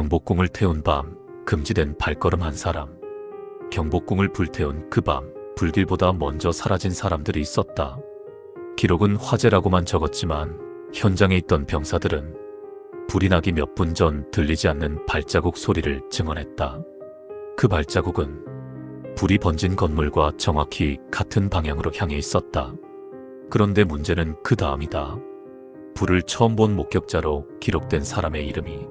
경복궁을 태운 밤 금지된 발걸음 한 사람. 경복궁을 불태운 그 밤 불길보다 먼저 사라진 사람들이 있었다. 기록은 화재라고만 적었지만 현장에 있던 병사들은 불이 나기 몇 분 전 들리지 않는 발자국 소리를 증언했다. 그 발자국은 불이 번진 건물과 정확히 같은 방향으로 향해 있었다. 그런데 문제는 그 다음이다. 불을 처음 본 목격자로 기록된 사람의 이름이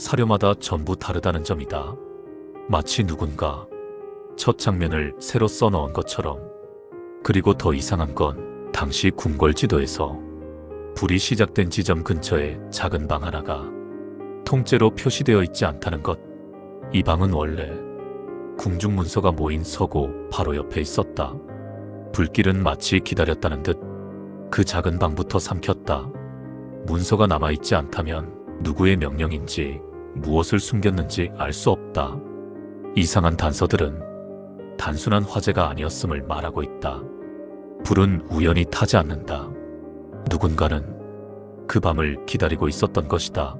사료마다 전부 다르다는 점이다. 마치 누군가 첫 장면을 새로 써넣은 것처럼. 그리고 더 이상한 건 당시 궁궐 지도에서 불이 시작된 지점 근처에 작은 방 하나가 통째로 표시되어 있지 않다는 것. 이 방은 원래 궁중 문서가 모인 서고 바로 옆에 있었다. 불길은 마치 기다렸다는 듯 그 작은 방부터 삼켰다. 문서가 남아있지 않다면 누구의 명령인지 무엇을 숨겼는지 알 수 없다. 이상한 단서들은 단순한 화재가 아니었음을 말하고 있다. 불은 우연히 타지 않는다. 누군가는 그 밤을 기다리고 있었던 것이다.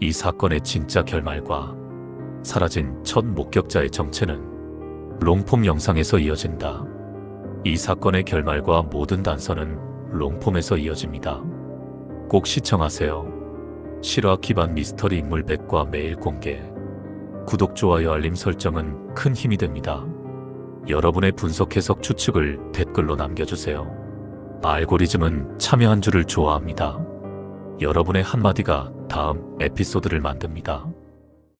이 사건의 진짜 결말과 사라진 첫 목격자의 정체는 롱폼 영상에서 이어진다. 이 사건의 결말과 모든 단서는 롱폼에서 이어집니다. 꼭 시청하세요. 실화 기반 미스터리 인물 100과 매일 공개. 구독, 좋아요, 알림 설정은 큰 힘이 됩니다. 여러분의 분석 해석 추측을 댓글로 남겨주세요. 알고리즘은 참여 한 줄을 좋아합니다. 여러분의 한마디가 다음 에피소드를 만듭니다.